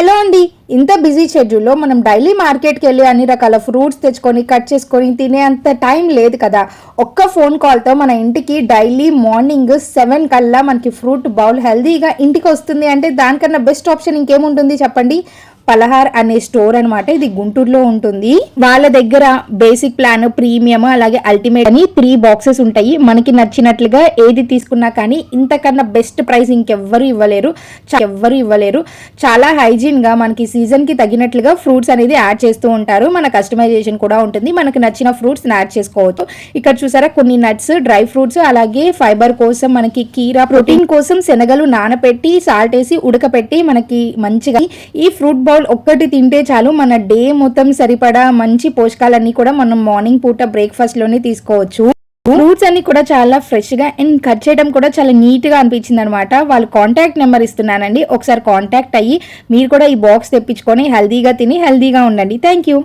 Hello అండి. ఇంత busy షెడ్యూల్లో మనం డైలీ మార్కెట్కి వెళ్ళి అన్ని రకాల ఫ్రూట్స్ తెచ్చుకొని కట్ చేసుకొని తినే అంత టైం లేదు కదా. ఒక్క ఫోన్ కాల్తో మన ఇంటికి డైలీ మార్నింగ్ సెవెన్ కల్లా మనకి ఫ్రూట్ బౌల్ హెల్దీగా ఇంటికి వస్తుంది. అంటే దానికన్నా బెస్ట్ ఆప్షన్ ఇంకేముంటుంది చెప్పండి? పలహార్ అనే స్టోర్ అన్నమాట. ఇది గుంటూరులో ఉంటుంది. వాళ్ళ దగ్గర బేసిక్ ప్లాన్ ప్రీమియం అలాగే అల్టిమేట్ అని త్రీ బాక్సెస్ ఉంటాయి. మనకి నచ్చినట్లుగా ఏది తీసుకున్నా కానీ ఇంతకన్నా బెస్ట్ ప్రైస్ ఇంకెవ్వరు ఇవ్వలేరు. ఎవ్వరు ఇవ్వలేరు. చాలా హైజీన్గా మనకి సీజన్కి తగినట్లుగా ఫ్రూట్స్ అనేది యాడ్ చేస్తూ ఉంటారు. మన కస్టమైజేషన్ కూడా ఉంటుంది. మనకు నచ్చిన ఫ్రూట్స్ యాడ్ చేసుకోవచ్చు. ఇక్కడ చూసారా కొన్ని నట్స్ డ్రై ఫ్రూట్స్ అలాగే ఫైబర్ కోసం మనకి కీరా ప్రోటీన్ కోసం శనగలు నానపెట్టి సాల్ట్ వేసి ఉడకపెట్టి మనకి మంచిగా ఈ ఫ్రూట్ బౌల్ ఒక్కటి తింటే చాలు. మన డే మొత్తం సరిపడా మంచి పోషకాలన్నీ కూడా మనం మార్నింగ్ పూట బ్రేక్ఫాస్ట్లోనే తీసుకోవచ్చు. ఫ్రూట్స్ అన్ని కూడా చాలా ఫ్రెష్గా అండ్ కట్ చేయడం కూడా చాలా నీట్గా అనిపించింది అనమాట వాళ్ళు కాంటాక్ట్ నెంబర్ ఇస్తున్నానండి. ఒకసారి కాంటాక్ట్ అయ్యి మీరు కూడా ఈ బాక్స్ తెప్పించుకొని హెల్దీగా తిని హెల్దీగా ఉండండి. Thank you